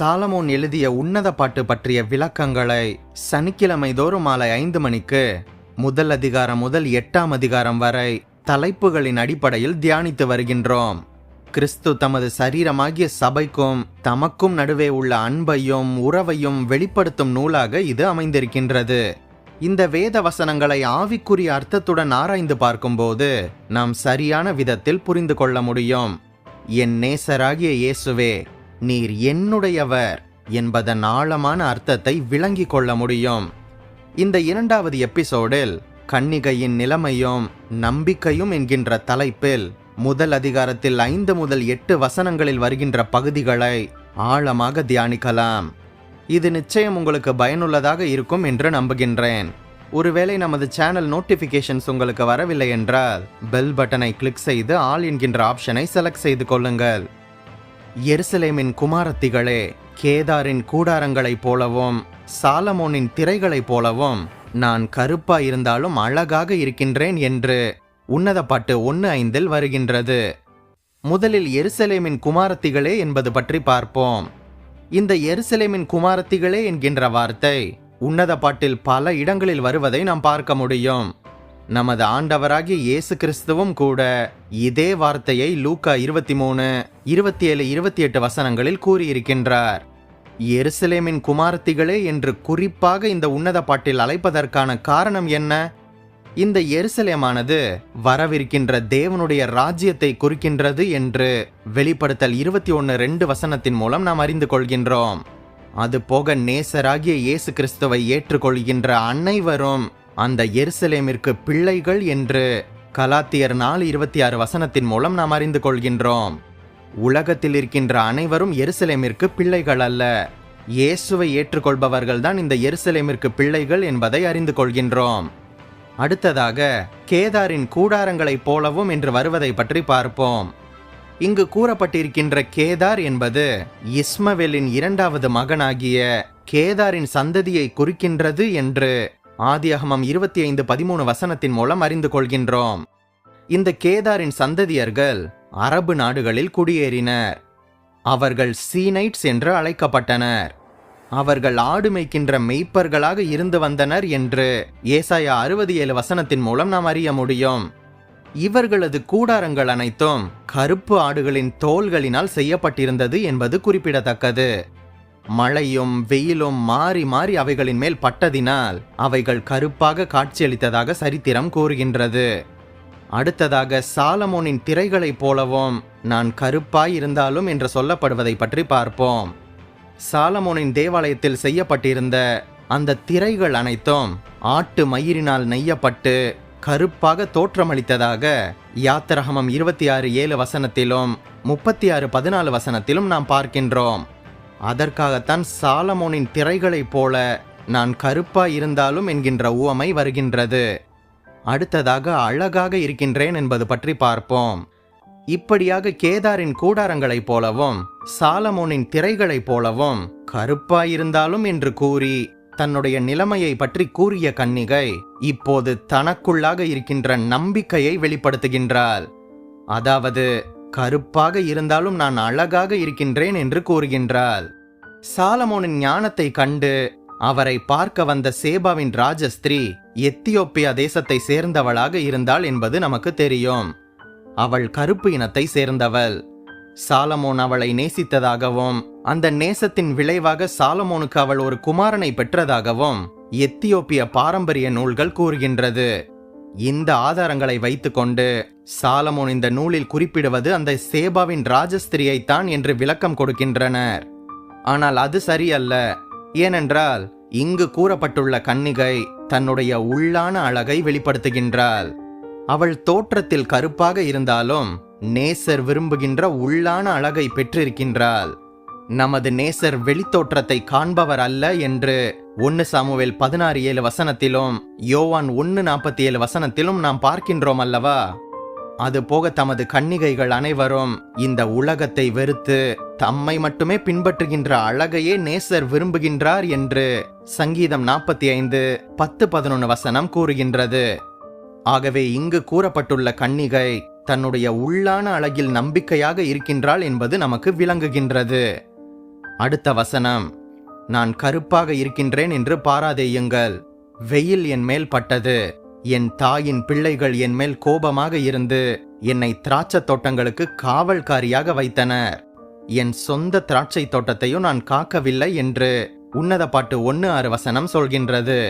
Solomon எழுதிய உன்னத பாட்டு பற்றிய விளக்கங்களை சனிக்கிழமை தோறும் மாலை ஐந்து மணிக்கு முதல் அதிகாரம் முதல் எட்டாம் அதிகாரம் வரை தலைப்புகளின் அடிப்படையில் தியானித்து வருகின்றோம். கிறிஸ்து தமது சரீரமாகிய சபைக்கும் தமக்கும் நடுவே உள்ள அன்பையும் உறவையும் வெளிப்படுத்தும் நூலாக இது அமைந்திருக்கின்றது. இந்த வேத வசனங்களை ஆவிக்குரிய அர்த்தத்துடன் ஆராய்ந்து பார்க்கும்போது நாம் சரியான விதத்தில் புரிந்து கொள்ள முடியும். என் நேசராகிய இயேசுவே நீர் என்னுடையவர் என்பதன் ஆழமான அர்த்தத்தை விளங்கிக் கொள்ள முடியும். இந்த இரண்டாவது எபிசோடில் கன்னிகையின் நிலைமையும் நம்பிக்கையும் என்கின்ற தலைப்பில் முதல் அதிகாரத்தில் ஐந்து முதல் எட்டு வசனங்களில் வருகின்ற பகுதிகளை ஆழமாக தியானிக்கலாம். இது நிச்சயம் உங்களுக்கு பயனுள்ளதாக இருக்கும் என்று நம்புகின்றேன். ஒருவேளை நமது சேனல் நோட்டிபிகேஷன்ஸ் உங்களுக்கு வரவில்லை என்றால் பெல் பட்டனை கிளிக் செய்து ஆல் என்கின்ற ஆப்ஷனை செலக்ட் செய்து கொள்ளுங்கள். எருசலேமின் குமாரத்திகளே கேதாரின் கூடாரங்களைப் போலவும் சாலமோனின் திரைகளைப் போலவும் நான் கருப்பா இருந்தாலும் அழகாக இருக்கின்றேன் என்று உன்னத பாட்டு ஒன்று ஐந்தில் வருகின்றது. முதலில் எருசலேமின் குமாரத்திகளே என்பது பற்றி பார்ப்போம். இந்த எருசலேமின் குமாரத்திகளே என்கின்ற வார்த்தை உன்னத பாட்டில் பல இடங்களில் வருவதை நாம் பார்க்க முடியும். நமது ஆண்டவராகிய இயேசு கிறிஸ்துவும் கூட இதே வார்த்தையை லூக்கா இருபத்தி மூணு இருபத்தி ஏழு இருபத்தி எட்டு வசனங்களில் கூறியிருக்கின்றார். எருசலேமின் குமாரத்திகளே என்று குறிப்பாக இந்த உன்னத பாட்டில் அழைப்பதற்கான காரணம் என்ன? இந்த எருசலேமானது வரவிருக்கின்ற தேவனுடைய ராஜ்யத்தை குறிக்கின்றது என்று வெளிப்படுத்தல் இருபத்தி ஒன்று ரெண்டு வசனத்தின் மூலம் நாம் அறிந்து கொள்கின்றோம். அதுபோக நேசராகிய இயேசு கிறிஸ்துவை ஏற்றுக்கொள்கின்ற அனைவரும் அந்த எருசலேமிற்கு பிள்ளைகள் என்று கலாத்தியர் நாலு இருபத்தி ஆறு வசனத்தின் மூலம் நாம் அறிந்து கொள்கின்றோம். உலகத்தில் இருக்கின்ற அனைவரும் எருசலேமிற்கு பிள்ளைகள் அல்ல. இயேசுவை ஏற்றுக்கொள்பவர்கள்தான் இந்த எருசலேமிற்கு பிள்ளைகள் என்பதை அறிந்து கொள்கின்றோம். அடுத்ததாக கேதாரின் கூடாரங்களைப் போலவும் என்று வருவதை பற்றி பார்ப்போம். இங்கு கூறப்பட்டிருக்கின்ற கேதார் என்பது இஸ்மவேலின் இரண்டாவது மகனாகிய கேதாரின் சந்ததியை குறிக்கின்றது என்று ஆதியாகமம் இருபத்தி ஐந்து பதிமூணு வசனத்தின் மூலம் அறிந்து கொள்கின்றோம். இந்த கேதாரின் சந்ததியர்கள் அரபு நாடுகளில் குடியேறினர். அவர்கள் சீனைட்ஸ் என்று அழைக்கப்பட்டனர். அவர்கள் ஆடு மேய்க்கின்ற மெய்ப்பர்களாக இருந்து வந்தனர் என்று ஏசாயா அறுபது ஏழு வசனத்தின் மூலம் நாம் அறிய முடியும். இவர்களது கூடாரங்கள் அனைத்தும் கருப்பு ஆடுகளின் தோள்களினால் செய்யப்பட்டிருந்தது என்பது குறிப்பிடத்தக்கது. மழையும் வெயிலும் மாறி மாறி அவைகளின் மேல் பட்டதினால் அவைகள் கருப்பாக காட்சியளித்ததாக சரித்திரம் கூறுகின்றது. அடுத்ததாக சாலமோனின் திரைகளைப் போலவும் நான் கருப்பாய் இருந்தாலும் என்று சொல்லப்படுவதை பற்றி பார்ப்போம். சாலமோனின் தேவாலயத்தில் செய்யப்பட்டிருந்த அந்த திரைகள் அனைத்தும் ஆட்டு மயிரினால் நெய்யப்பட்டு கருப்பாக தோற்றமளித்ததாக யாத்திரகமம் இருபத்தி ஆறு ஏழு வசனத்திலும் முப்பத்தி ஆறு பதினாலு வசனத்திலும் நாம் பார்க்கின்றோம். அதற்காகத்தான் சாலமோனின் திரைகளைப் போல நான் கருப்பா இருந்தாலும் என்கின்ற உவமை வருகின்றது. அடுத்ததாக அழகாக இருக்கின்றேன் என்பது பற்றி பார்ப்போம். இப்படியாக கேதாரின் கூடாரங்களைப் போலவும் சாலமோனின் திரைகளைப் போலவும் கருப்பாயிருந்தாலும் என்று கூறி தன்னுடைய நிலைமையை பற்றி கூறிய கன்னிகை இப்போது தனக்குள்ளாக இருக்கின்ற நம்பிக்கையை வெளிப்படுத்துகின்றாள். அதாவது கருப்பாக இருந்தாலும் நான் அழகாக இருக்கின்றேன் என்று கூறுகின்றாள். சாலமோனின் ஞானத்தை கண்டு அவரை பார்க்க வந்த சேபாவின் ராஜஸ்திரீ எத்தியோப்பியா தேசத்தை சேர்ந்தவளாக இருந்தாள் என்பது நமக்கு தெரியும். அவள் கருப்பு இனத்தை சேர்ந்தவள். சாலமோன் அவளை நேசித்ததாகவும் அந்த நேசத்தின் விளைவாக சாலமோனுக்கு அவள் ஒரு குமாரனை பெற்றதாகவும் எத்தியோப்பிய பாரம்பரிய நூல்கள் கூறுகின்றது. இந்த ஆதாரங்களை வைத்துக்கொண்டு சாலமோன் இந்த நூலில் குறிப்பிடுவது அந்த சேபாவின் ராஜஸ்திரியைத்தான் என்று விளக்கம் கொடுக்கின்றனர். ஆனால் அது சரியல்ல. ஏனென்றால் இங்கு கூறப்பட்டுள்ள கன்னிகை தன்னுடைய உள்ளான அழகை வெளிப்படுத்துகின்றாள். அவள் தோற்றத்தில் கருப்பாக இருந்தாலும் நேசர் விரும்புகின்ற உள்ளான அழகை பெற்றிருக்கின்றாள். நமது நேசர் வெளித்தோற்றத்தை காண்பவர் அல்ல என்று ஒன்று சாமுவேல் பதினாறு ஏழு வசனத்திலும் யோவான் ஒன்று நாற்பத்தி ஏழு வசனத்திலும் நாம் பார்க்கின்றோம் அல்லவா? அது போக தமது கன்னிகைகள் அனைவரும் இந்த உலகத்தை வெறுத்து தம்மை மட்டுமே பின்பற்றுகின்ற அழகையே நேசர் விரும்புகின்றார் என்று சங்கீதம் நாற்பத்தி ஐந்து பத்து பதினொன்று வசனம் கூறுகின்றது. ஆகவே இங்கு கூறப்பட்டுள்ள கன்னிகை தன்னுடைய உள்ளான அழகில் நம்பிக்கையாக இருக்கின்றாள் என்பது நமக்கு விளங்குகின்றது. அடுத்த வசனம் நான் கருப்பாக இருக்கின்றேன் என்று பாராதேயுங்கள் வெயில் என் மேல் பட்டது. என் தாயின் பிள்ளைகள் என் மேல் கோபமாக இருந்து என்னை திராட்சை தோட்டங்களுக்கு காவல்காரியாக வைத்தனர். என் சொந்த திராட்சை தோட்டத்தையும் நான் காக்கவில்லை என்று உன்னத பாட்டு ஒன்னு ஆறு வசனம் சொல்கின்றது.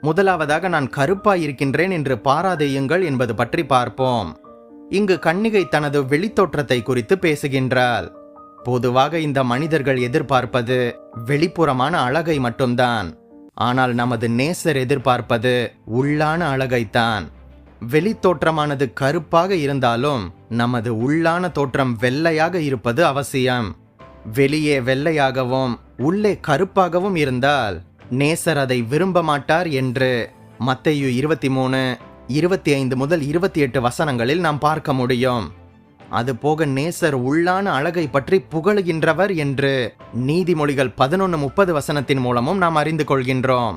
முதலாவதாக நான் கருப்பாய் இருக்கின்றேன் என்று பாராதேயுங்கள் என்பது பற்றி பார்ப்போம். இங்கு கண்ணிகை தனது வெளித்தோற்றத்தை குறித்து பேசுகின்றாள். பொதுவாக இந்த மனிதர்கள் எதிர்பார்ப்பது வெளிப்புறமான அழகை மட்டும்தான். ஆனால் நமது நேசர் எதிர்பார்ப்பது உள்ளான அழகைத்தான். வெளித்தோற்றமானது கருப்பாக இருந்தாலும் நமது உள்ளான தோற்றம் வெள்ளையாக இருப்பது அவசியம். வெளியே வெள்ளையாகவும் உள்ளே கருப்பாகவும் இருந்தால் நேசர் அதை விரும்ப மாட்டார் என்று மத்தையு இருபத்தி மூணு இருபத்தி ஐந்து முதல் இருபத்தி எட்டு வசனங்களில் நாம் பார்க்க முடியும். அதுபோக நேசர் உள்ளான அழகை பற்றி புகழுகின்றவர் என்று நீதிமொழிகள் பதினொன்று முப்பது வசனத்தின் மூலமும் நாம் அறிந்து கொள்கின்றோம்.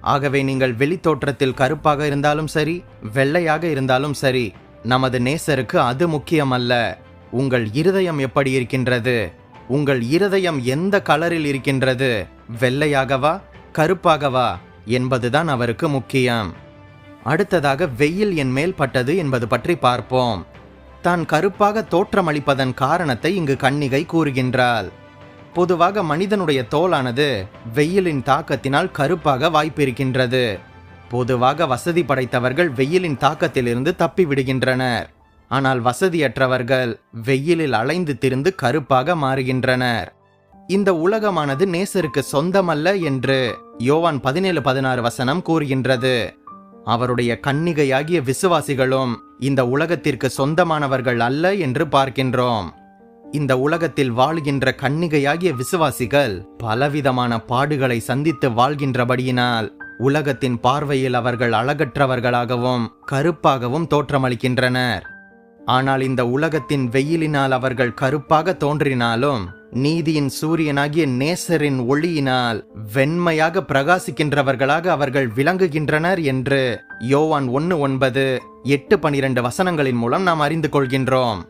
ஆகவே நீங்கள் வெளித்தோற்றத்தில் கருப்பாக இருந்தாலும் சரி வெள்ளையாக இருந்தாலும் சரி நமது நேசருக்கு அது முக்கியமல்ல. உங்கள் இருதயம் எப்படி இருக்கின்றது? உங்கள் இருதயம் எந்த கலரில் இருக்கின்றது? வெள்ளையாகவா கருப்பாகவா என்பதுதான் அவருக்கு முக்கியம். அடுத்ததாக வெயில் என் மேல் பட்டது என்பது பற்றி பார்ப்போம். தான் கருப்பாக தோற்றமளிப்பதன் காரணத்தை இங்கு கன்னிகை கூறுகின்றாள். பொதுவாக மனிதனுடைய தோலானது வெயிலின் தாக்கத்தினால் கருப்பாக வாய்ப்பிருக்கின்றது. பொதுவாக வசதி படைத்தவர்கள் வெயிலின் தாக்கத்திலிருந்து தப்பி விடுகின்றனர் ஆனால் வசதியற்றவர்கள் வெயிலில் அலைந்து திரிந்து கருப்பாக மாறுகின்றனர். இந்த உலகமானது நேசருக்கு சொந்தமல்ல என்று யோவான் பதினேழு பதினாறு வசனம் கூறுகின்றது. அவருடைய கன்னிகையாகிய விசுவாசிகளும் இந்த உலகத்திற்கு சொந்தமானவர்கள் அல்ல என்று பார்க்கின்றோம். இந்த உலகத்தில் வாழ்கின்ற கன்னிகையாகிய விசுவாசிகள் பலவிதமான பாடுகளை சந்தித்து வாழ்கின்றபடியினால் உலகத்தின் பார்வையில் அவர்கள் அழகற்றவர்களாகவும் கருப்பாகவும் தோற்றமளிக்கின்றனர். ஆனால் இந்த உலகத்தின் வெயிலினால் அவர்கள் கருப்பாக தோன்றினாலும் நீதியின் சூரியனாகிய நேசரின் ஒளியினால் வெண்மையாக பிரகாசிக்கின்றவர்களாக அவர்கள் விளங்குகின்றனர் என்று யோவான் ஒன்று ஒன்பது எட்டு பனிரெண்டு வசனங்களின் மூலம் நாம் அறிந்து கொள்கின்றோம்.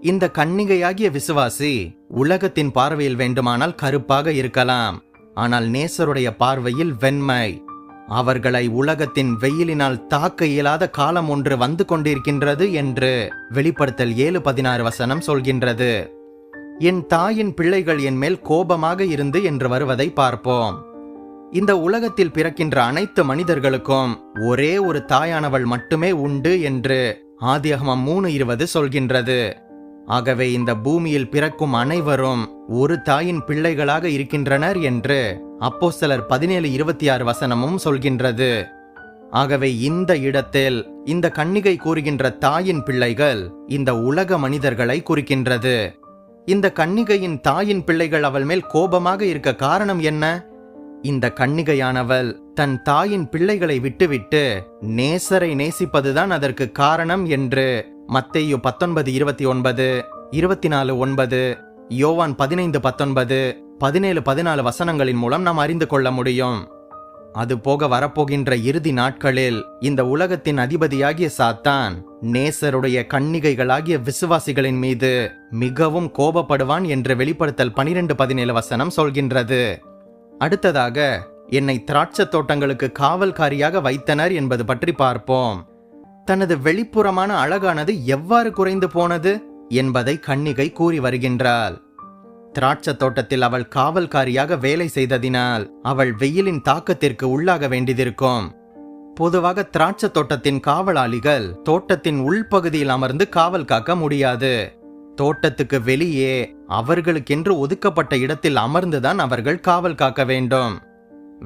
இந்த கன்னிகையாகிய விசுவாசி உலகத்தின் பார்வையில் வேண்டுமானால் கருப்பாக இருக்கலாம். ஆனால் நேசருடைய பார்வையில் வெண்மை. அவர்களை உலகத்தின் வெயிலினால் தாக்க இயலாத காலம் ஒன்று வந்து கொண்டிருக்கின்றது என்று வெளிப்படுத்தல் ஏழு பதினாறு வசனம் சொல்கின்றது. என் தாயின் பிள்ளைகள் என் மேல் கோபமாக இருந்து என்று வருவதை பார்ப்போம். இந்த உலகத்தில் பிறக்கின்ற அனைத்து மனிதர்களுக்கும் ஒரே ஒரு தாயானவள் மட்டுமே உண்டு என்று ஆதியகமம் மூணு இருபது சொல்கின்றது. ஆகவே இந்த பூமியில் பிறக்கும் அனைவரும் ஒரு தாயின் பிள்ளைகளாக இருக்கின்றனர் என்று அப்போஸ்தலர் பதினேழு இருபத்தி ஆறு வசனமும் சொல்கின்றது. ஆகவே இந்த இடத்தில் இந்த கன்னிகை கூறுகின்ற தாயின் பிள்ளைகள் இந்த உலக மனிதர்களை குறிக்கின்றது. இந்த கன்னிகையின் தாயின் பிள்ளைகள் அவள் மேல் கோபமாக இருக்க காரணம் என்ன? இந்த கன்னிகையானவள் தன் தாயின் பிள்ளைகளை விட்டுவிட்டு நேசரை நேசிப்பதுதான் அதற்கு காரணம் என்று மத்தேயு பத்தொன்பது இருபத்தி ஒன்பது இருபத்தி நாலு ஒன்பது யோவான் பதினைந்து பத்தொன்பது பதினேழு பதினாலு வசனங்களின் மூலம் நாம் அறிந்து கொள்ள முடியும். அது போக வரப்போகின்ற இறுதி நாட்களில் இந்த உலகத்தின் அதிபதியாகிய சாத்தான் நேசருடைய கன்னிகைகளாகிய விசுவாசிகளின் மீது மிகவும் கோபப்படுவான் என்று வெளிப்படுத்தல் பனிரெண்டு பதினேழு வசனம் சொல்கின்றது. அடுத்ததாக என்னை திராட்சை தோட்டங்களுக்கு காவல்காரியாக வைத்தனர் என்பது பற்றி பார்ப்போம். தனது வெளிப்புறமான அழகானது எவ்வாறு குறைந்து போனது? என்பதை கன்னிகை கூறி வருகின்றாள். திராட்சை தோட்டத்தில் அவள் காவல்காரியாக வேலை செய்ததினால் அவள் வெயிலின் தாக்கத்திற்கு உள்ளாக வேண்டியதிருக்கும் பொதுவாக திராட்சை தோட்டத்தின் காவலாளிகள் தோட்டத்தின் உள்பகுதியில் அமர்ந்து காவல் காக்க முடியாது. தோட்டத்துக்கு வெளியே அவர்களுக்கென்று ஒதுக்கப்பட்ட இடத்தில் அமர்ந்துதான் அவர்கள் காவல் காக்க வேண்டும்.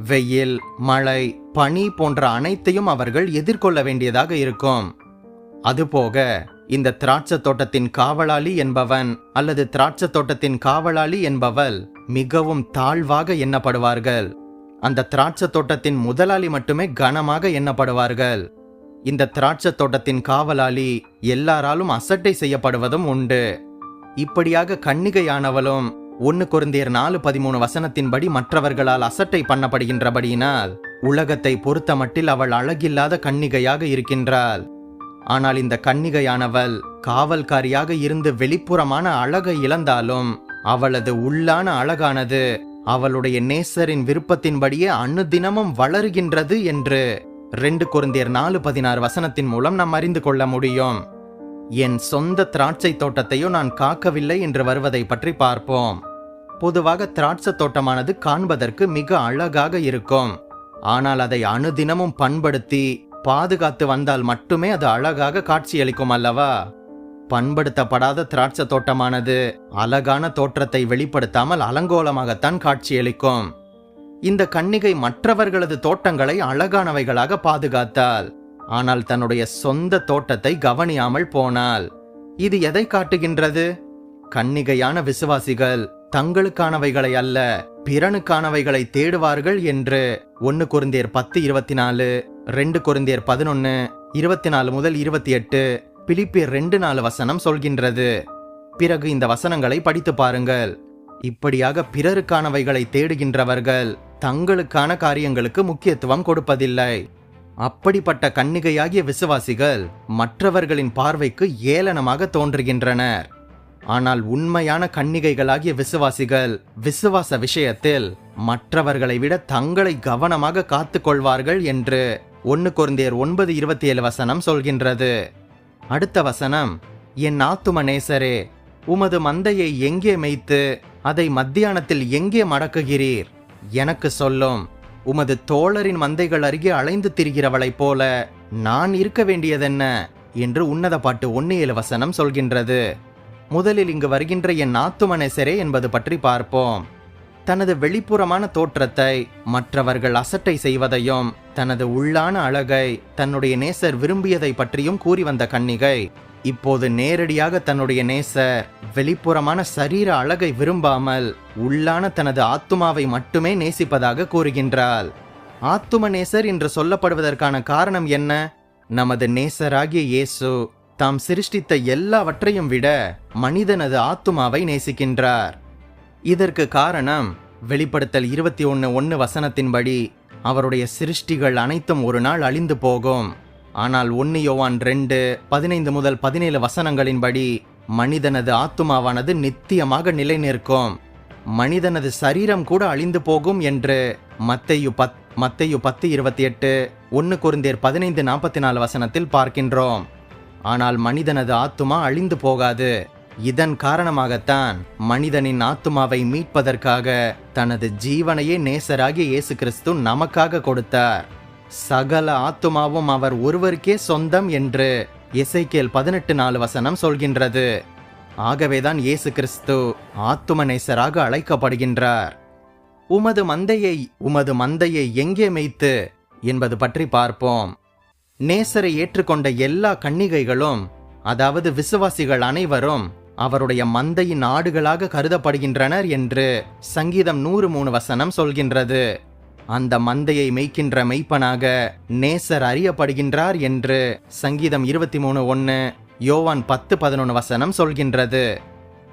வெயில் மழை பனி போன்ற அனைத்தையும் அவர்கள் எதிர்கொள்ள வேண்டியதாக இருக்கும். அதுபோக இந்த திராட்சை தோட்டத்தின் காவலாளி என்பவன் அல்லது திராட்சை தோட்டத்தின் காவலாளி என்பவள் மிகவும் தாழ்வாக எண்ணப்படுவார்கள். அந்த திராட்சை தோட்டத்தின் முதலாளி மட்டுமே கனமாக எண்ணப்படுவார்கள். இந்த திராட்சை தோட்டத்தின் காவலாளி எல்லாராலும் அசட்டை செய்யப்படுவதும் உண்டு. இப்படியாக கன்னிகையானவளும் ஒன்னு குருந்தியர் நாலு பதிமூணு வசனத்தின்படி மற்றவர்களால் அசட்டை பண்ணப்படுகின்றபடியினால் உலகத்தை பொறுத்தமட்டில் அவள் அழகில்லாத கன்னிகையாக இருக்கின்றாள். ஆனால் இந்த கன்னிகையானவள் காவல்காரியாக இருந்து வெளிப்புறமான அழகை இழந்தாலும் அவளது உள்ளான அழகானது அவளுடைய நேசரின் விருப்பத்தின்படியே அனுதினமும் வளருகின்றது என்று ரெண்டு குருந்தியர் நாலு பதினாறு வசனத்தின் மூலம் நாம் அறிந்து கொள்ள முடியும். என் சொந்த திராட்சை தோட்டத்தையும் நான் காக்கவில்லை என்று வருவதை பற்றி பார்ப்போம். பொதுவாக திராட்சை தோட்டமானது காண்பதற்கு மிக அழகாக இருக்கும். ஆனால் அதை அனுதினமும் பண்படுத்தி பாதுகாத்து வந்தால் மட்டுமே அது அழகாக காட்சியளிக்கும் அல்லவா? பண்படுத்தப்படாத திராட்சை தோட்டமானது அழகான தோற்றத்தை வெளிப்படுத்தாமல் அலங்கோலமாகத்தான் காட்சியளிக்கும். இந்த கன்னிகை மற்றவர்களது தோட்டங்களை அழகானவைகளாக பாதுகாத்தாள். ஆனால் தன்னுடைய சொந்த தோட்டத்தை கவனியாமல் போனாள். இது எதை காட்டுகின்றது? கன்னிகையான விசுவாசிகள் தங்களுக்கானவைகளை அல்ல பிறனுக்கானவைகளை தேடுவார்கள் என்று ஒன்று குருந்தியர் பத்து இருபத்தி நாலு ரெண்டு குருந்தியர் பதினொன்று இருபத்தி நாலு முதல் இருபத்தி எட்டு பிலிப்பியர் ரெண்டு நாலு வசனம் சொல்கின்றது. பிறகு இந்த வசனங்களை படித்து பாருங்கள். இப்படியாக பிறருக்கானவைகளை தேடுகின்றவர்கள் தங்களுக்கான காரியங்களுக்கு முக்கியத்துவம் கொடுப்பதில்லை. அப்படிப்பட்ட கன்னிகையாகிய விசுவாசிகள் மற்றவர்களின் பார்வைக்கு ஏளனமாக தோன்றுகின்றனர். ஆனால் உண்மையான கன்னிகைகளாகிய விசுவாசிகள் விசுவாச விஷயத்தில் மற்றவர்களை விட தங்களை கவனமாக காத்து கொள்வார்கள் என்று ஒன்னு குருந்தியர் ஒன்பது இருபத்தி ஏழு வசனம் சொல்கின்றது. அடுத்த வசனம் என் ஆத்தும நேசரே உமது மந்தையை எங்கே மேய்த்து அதை மத்தியானத்தில் எங்கே மடக்குகிறீர்? எனக்கு சொல்லும் உமது தோழரின் மந்தைகள் அருகே அலைந்து திரிகிறவளைப் போல நான் இருக்க வேண்டியதென்ன? என்று உன்னத பாட்டு ஒன்னு ஏழு வசனம் சொல்கின்றது. முதலில் இங்கு வருகின்ற என் ஆத்தும என்பது பற்றி பார்ப்போம். தனது வெளிப்புறமான தோற்றத்தை மற்றவர்கள் அசட்டை செய்வதையும் தனது உள்ளான அழகை தன்னுடைய நேசர் விரும்பியதை பற்றியும் கூறி வந்த கன்னிகை இப்போது நேரடியாக தன்னுடைய நேசர் வெளிப்புறமான சரீர அழகை விரும்பாமல் உள்ளான தனது ஆத்துமாவை மட்டுமே நேசிப்பதாக கூறுகின்றாள். ஆத்தும நேசர் என்று சொல்லப்படுவதற்கான காரணம் என்ன? நமது நேசராகிய இயேசு தாம் சிருஷ்டித்த எல்லாவற்றையும் விட மனிதனது ஆத்துமாவை நேசிக்கின்றார். இதற்கு காரணம் வெளிப்படுத்தல் இருபத்தி ஒன்று ஒன்று வசனத்தின்படி அவருடைய சிருஷ்டிகள் அனைத்தும் ஒரு நாள் அழிந்து போகும். ஆனால் ஒன்னு யோவான் ரெண்டு பதினைந்து முதல் பதினேழு வசனங்களின்படி மனிதனது ஆத்துமாவானது நித்தியமாக நிலை நிற்கும் மனிதனது சரீரம் கூட அழிந்து போகும் என்று மத்தையு பத் மத்தையு பத்து இருபத்தி எட்டு ஒன்று குருந்தேர் பதினைந்து நாற்பத்தி நாலு வசனத்தில் பார்க்கின்றோம். ஆனால் மனிதனது ஆத்துமா அழிந்து போகாது. இதன் காரணமாகத்தான் மனிதனின் ஆத்துமாவை மீட்பதற்காக தனது ஜீவனையே நேசராகிய இயேசு கிறிஸ்து நமக்காக கொடுத்தார். சகல ஆத்துமாவும் அவர் ஒருவருக்கே சொந்தம் என்று இசைக்கேல் பதினெட்டு நாலு வசனம் சொல்கின்றது. ஆகவேதான் இயேசு கிறிஸ்து ஆத்தும நேசராக அழைக்கப்படுகின்றார். உமது மந்தையை உமது மந்தையை எங்கே மேய்த்து? என்பது பற்றி பார்ப்போம். நேசரை ஏற்றுக்கொண்ட எல்லா கன்னிகைகளும் அதாவது விசுவாசிகள் அனைவரும் அவருடைய மந்தையின் ஆடுகளாக கருதப்படுகின்றனர் என்று சங்கீதம் நூறு மூணு வசனம் சொல்கின்றது. அந்த மந்தையை மெய்க்கின்ற மெய்ப்பனாக நேசர் அறியப்படுகின்றார் என்று சங்கீதம் இருபத்தி மூணு ஒன்று யோவான் பத்து பதினொன்று வசனம் சொல்கின்றது.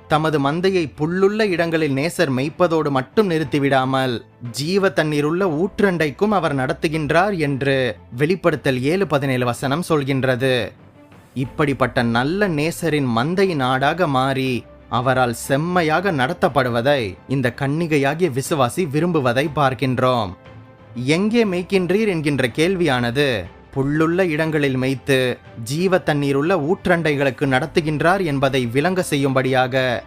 தமது மந்தையை புல்லுள்ள இடங்களில் நேசர் மெய்ப்பதோடு மட்டும் நிறுத்திவிடாமல் ஜீவ தண்ணீருள்ள ஊற்றண்டைக்கும் அவர் நடத்துகின்றார் என்று வெளிப்படுத்தல் ஏழு பதினேழு வசனம் சொல்கின்றது. இப்படிப்பட்ட நல்ல நேசரின் மந்தை நாடாக மாறி அவரால் செம்மையாக நடத்தப்படுவதை இந்த கன்னிகையாகிய விசுவாசி விரும்புவதை பார்க்கின்றோம். எங்கே மேய்க்கின்றீர் என்கின்ற கேள்வியானது புல்லுள்ள இடங்களில் மேய்த்து ஜீவ தண்ணீருள்ள ஊற்றண்டைகளுக்கு நடத்துகின்றார் என்பதை விளங்க செய்யும்படியாக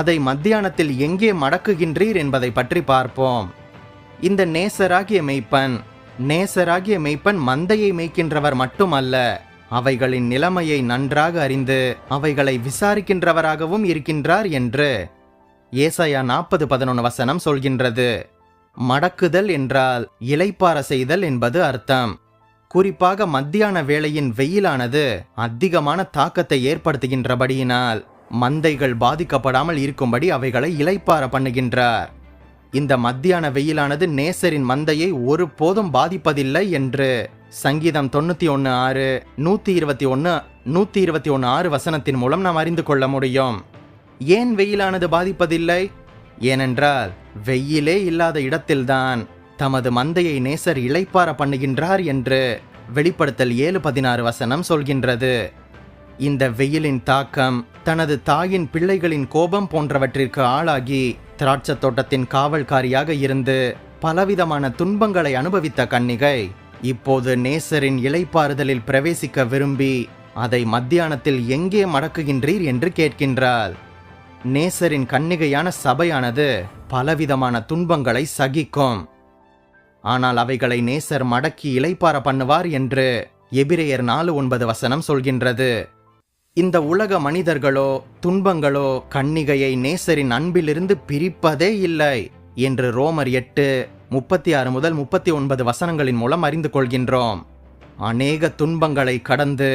அதை மத்தியானத்தில் எங்கே மடக்குகின்றீர் என்பதை பற்றி பார்ப்போம். இந்த நேசராகிய மெய்ப்பன் நேசராகிய மெய்ப்பன் மந்தையை மேய்க்கின்றவர் மட்டுமல்ல அவைகளின் நிலைமையை நன்றாக அறிந்து அவைகளை விசாரிக்கின்றவராகவும் இருக்கின்றார் என்று ஏசாயா நாற்பது பதினொன்று வசனம் சொல்கின்றது. மடக்குதல் என்றால் இலைப்பார செய்தல் என்பது அர்த்தம். குறிப்பாக மத்தியான வேளையின் வெயிலானது அதிகமான தாக்கத்தை ஏற்படுத்துகின்றபடியினால் மந்தைகள் பாதிக்கப்படாமல் இருக்கும்படி அவைகளை இலைப்பார பண்ணுகின்றார். இந்த மத்தியான வெயிலானது நேசரின் மந்தையை ஒருபோதும் பாதிப்பதில்லை என்று சங்கீதம் தொண்ணூத்தி ஒன்று ஆறு நூத்தி இருபத்தி ஒன்று நூத்தி இருபத்தி ஒன்று ஆறு வசனத்தின் மூலம் நாம் அறிந்து கொள்ள முடியும். ஏன் வெயிலானது பாதிப்பதில்லை? ஏனென்றால் வெயிலே இல்லாத இடத்தில்தான் தமது மந்தையை நேசர் இளைப்பார பண்ணுகின்றார் என்று வெளிப்படுத்தல் ஏழு பதினாறு வசனம் சொல்கின்றது. இந்த வெயிலின் தாக்கம் தனது தாயின் பிள்ளைகளின் கோபம் போன்றவற்றிற்கு ஆளாகி திராட்சத் தோட்டத்தின் காவல்காரியாக இருந்து பலவிதமான துன்பங்களை அனுபவித்த கன்னிகை இப்போது நேசரின் இலைப்பாறுதலில் பிரவேசிக்க விரும்பி அதை மத்தியானத்தில் எங்கே மடக்குகின்றீர் என்று கேட்கின்றாள். நேசரின் கன்னிகையான சபையானது பலவிதமான துன்பங்களை சகிக்கும். ஆனால் அவைகளை நேசர் மடக்கி இலைப்பார பண்ணுவார் என்று எபிரேயர் நாலு ஒன்பது வசனம் சொல்கின்றது. இந்த உலக மனிதர்களோ துன்பங்களோ கன்னிகையை நேசரின் அன்பிலிருந்து பிரிப்பதே இல்லை என்று ரோமர் எட்டு முப்பத்தி ஆறு முதல் முப்பத்தி ஒன்பது வசனங்களின் மூலம் அறிந்து கொள்கின்றோம். அநேக துன்பங்களை கடந்து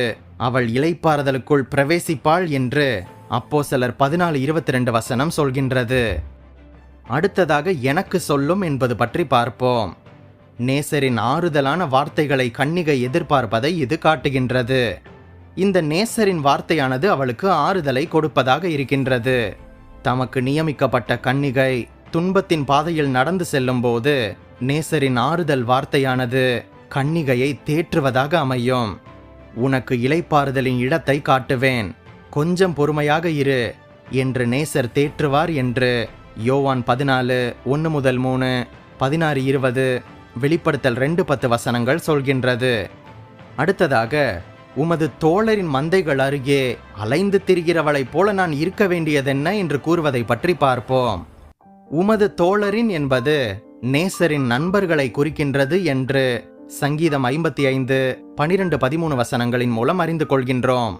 அவள் இலைப்பாறுதலுக்குள் பிரவேசிப்பாள் என்று அப்போ சிலர் பதினாலு இருபத்தி ரெண்டு வசனம் சொல்கின்றது. அடுத்ததாக எனக்கு சொல்லும் என்பது பற்றி பார்ப்போம். நேசரின் ஆறுதலான வார்த்தைகளை கன்னிகை எதிர்பார்ப்பதை இது காட்டுகின்றது. இந்த நேசரின் வார்த்தையானது அவளுக்கு ஆறுதலை கொடுப்பதாக இருக்கின்றது. தமக்கு நியமிக்கப்பட்ட கன்னிகை துன்பத்தின் பாதையில் நடந்து செல்லும்போது நேசரின் ஆறுதல் வார்த்தையானது கன்னிகையை தேற்றுவதாக அமையும். உனக்கு இலைப்பாறுதலின் இடத்தை காட்டுவேன். கொஞ்சம் பொறுமையாக இரு என்று நேசர் தேற்றுவார் என்று யோவான் பதினாலு ஒன்று முதல் மூணு பதினாறு இருபது வெளிப்படுத்தல் ரெண்டு பத்து வசனங்கள் சொல்கின்றது. அடுத்ததாக உமது தோழரின் மந்தைகள் அருகே அலைந்து திரிகிறவளைப் போல நான் இருக்க வேண்டியதென்ன என்று கூறுவதை பற்றி பார்ப்போம். உமது தோழரின் என்பது நேசரின் நண்பர்களை குறிக்கின்றது என்று சங்கீதம் ஐம்பத்தி ஐந்து பனிரெண்டு பதிமூணு வசனங்களின் மூலம் அறிந்து கொள்கின்றோம்.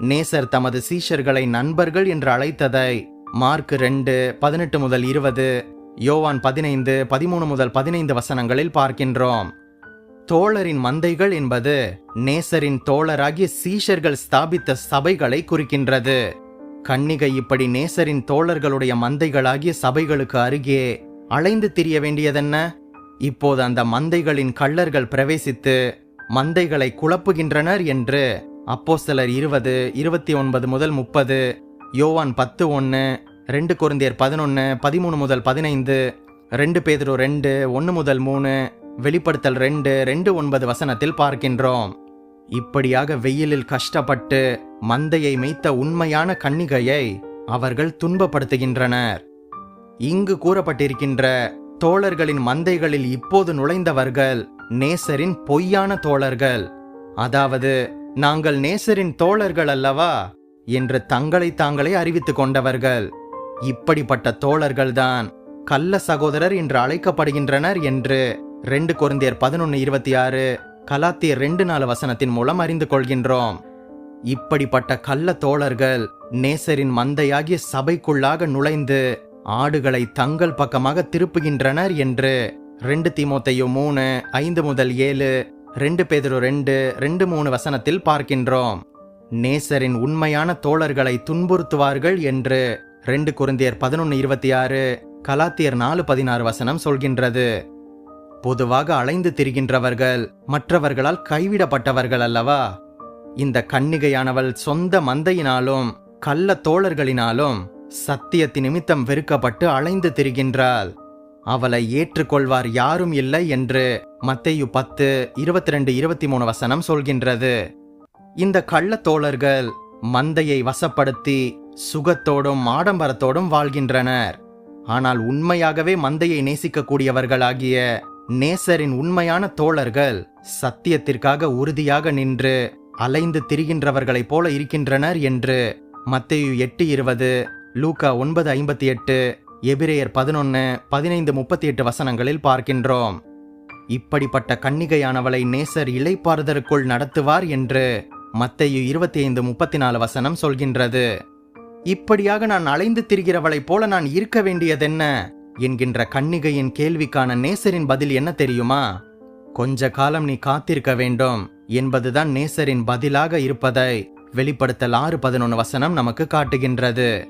நேசர் தமது சீஷர்களை நண்பர்கள் என்று அழைத்ததை மார்க் ரெண்டு பதினெட்டு முதல் இருபது யோவான் பதினைந்து பதிமூணு முதல் பதினைந்து வசனங்களில் பார்க்கின்றோம். தோழரின் மந்தைகள் என்பது நேசரின் தோழராகிய சீஷர்கள் ஸ்தாபித்த சபைகளை குறிக்கின்றது. கன்னிகை இப்படி நேசரின் தோழர்களுடைய மந்தைகளாகிய சபைகளுக்கு அருகே அலைந்து திரிய வேண்டியதென்ன? இப்போது அந்த மந்தைகளின் கள்ளர்கள் பிரவேசித்து மந்தைகளை குழப்புகின்றனர் என்று அப்போ சிலர் இருபது இருபத்தி ஒன்பது முதல் முப்பது யோவான் பத்து ஒன்று ரெண்டு குருந்தியர் பதினொன்று பதிமூணு முதல் பதினைந்து ரெண்டு பேதுரு ரெண்டு ஒன்று முதல் மூணு வெளிப்படுத்தல் ரெண்டு ரெண்டு ஒன்பது வசனத்தில் பார்க்கின்றோம். இப்படியாக வெயிலில் கஷ்டப்பட்டு மந்தையை மெய்த்த உண்மையான கன்னிகையை அவர்கள் துன்பப்படுத்துகின்றனர். இங்கு கூறப்பட்டிருக்கின்ற தோழர்களின் மந்தைகளில் இப்போது நுழைந்தவர்கள் நேசரின் பொய்யான தோழர்கள். அதாவது நாங்கள் நேசரின் தோழர்கள் அல்லவா? என்று தங்களை தாங்களே அறிவித்துக் கொண்டவர்கள். இப்படிப்பட்ட தோழர்கள்தான் கள்ள சகோதரர் என்று அழைக்கப்படுகின்றனர் என்று ரெண்டு குருந்தியர் பதினொன்னு இருபத்தி ஆறு கலாத்தியர் ரெண்டு நாலு வசனத்தின் மூலம் அறிந்து கொள்கின்றோம். இப்படிப்பட்ட கள்ள தோழர்கள் நேசரின் மந்தையாகிய சபைக்குள்ளாக நுழைந்து ஆடுகளை தங்கள் பக்கமாக திருப்புகின்றனர் என்று ரெண்டு திமுத்தையோ மூணு ஐந்து முதல் ஏழு ரெண்டு பேதுரு ரெண்டு ரெண்டு மூணு வசனத்தில் பார்க்கின்றோம். நேசரின் உண்மையான தோழர்களை துன்புறுத்துவார்கள் என்று ரெண்டு குருந்தியர் பதினொன்று இருபத்தி ஆறு கலாத்தியர் நாலு பதினாறு வசனம் சொல்கின்றது. பொதுவாக அலைந்து திரிகின்றவர்கள் மற்றவர்களால் கைவிடப்பட்டவர்கள் அல்லவா? இந்த கன்னிகையானவள் சொந்த மந்தையினாலும் கள்ள தோழர்களினாலும் சத்தியத்தின் நிமித்தம் வெறுக்கப்பட்டு அலைந்து திரிகின்றாள். அவளை ஏற்றுக்கொள்வார் யாரும் இல்லை என்று மத்தையு பத்து இருபத்தி ரெண்டு இருபத்தி மூணு வசனம் சொல்கின்றது. இந்த கள்ள தோழர்கள் மந்தையை வசப்படுத்தி சுகத்தோடும் ஆடம்பரத்தோடும் வாழ்கின்றனர். ஆனால் உண்மையாகவே மந்தையை நேசிக்கக்கூடியவர்களாகிய நேசரின் உண்மையான தோழர்கள் சத்தியத்திற்காக உறுதியாக நின்று அலைந்து திரிகின்றவர்களைப் போல இருக்கின்றனர் என்று மத்தேயு எட்டு இருபது லூக்கா ஒன்பது ஐம்பத்தி எட்டு எபிரேயர் பதினொன்னு பதினைந்து முப்பத்தி எட்டு வசனங்களில் பார்க்கின்றோம். இப்படிப்பட்ட கன்னிகையானவளை நேசர் இலைப்பாறுதலுக்குள் நடத்துவார் என்று மத்தையு இருபத்தி ஐந்து முப்பத்தி நாலு வசனம் சொல்கின்றது. இப்படியாக நான் அலைந்து திரிகிறவளைப் போல நான் இருக்க வேண்டியதென்ன? என்கின்ற கன்னிகையின் கேள்விக்கான நேசரின் பதில் என்ன தெரியுமா? கொஞ்ச காலம் நீ காத்திருக்க வேண்டும் என்பதுதான் நேசரின் பதிலாக இருப்பதை வெளிப்படுத்தல் ஆறு பதினொன்று வசனம் நமக்கு காட்டுகின்றது.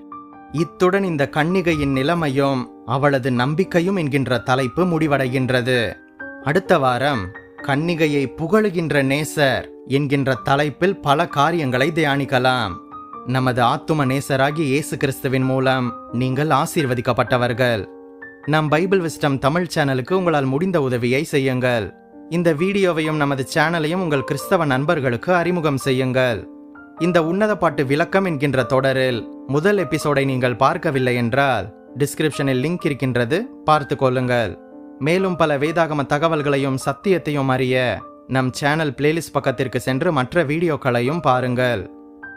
இத்துடன் இந்த கன்னிகையின் நிலைமையும் அவளது நம்பிக்கையும் என்கின்ற தலைப்பு முடிவடைகின்றது. அடுத்த வாரம் கன்னிகையை புகழுகின்ற நேசர் என்கின்ற தலைப்பில் பல காரியங்களை தியானிக்கலாம். நமது ஆத்தும நேசராகி இயேசு கிறிஸ்துவின் மூலம் நீங்கள் ஆசீர்வதிக்கப்பட்டவர்கள். நம் பைபிள் விஸ்டம் தமிழ் சேனலுக்கு உங்களால் முடிந்த உதவியை செய்யுங்கள். இந்த வீடியோவையும் நமது சேனலையும் உங்கள் கிறிஸ்தவ நண்பர்களுக்கு அறிமுகம் செய்யுங்கள். இந்த உன்னத பாட்டு விளக்கம் என்கின்ற தொடரில் முதல் எபிசோடை நீங்கள் பார்க்கவில்லை என்றால் டிஸ்கிரிப்ஷனில் லிங்க் இருக்கின்றது பார்த்து கொள்ளுங்கள். மேலும் பல வேதாகம தகவல்களையும் சத்தியத்தையும் அறிய நம் சேனல் பிளேலிஸ்ட் பக்கத்திற்கு சென்று மற்ற வீடியோக்களையும் பாருங்கள்.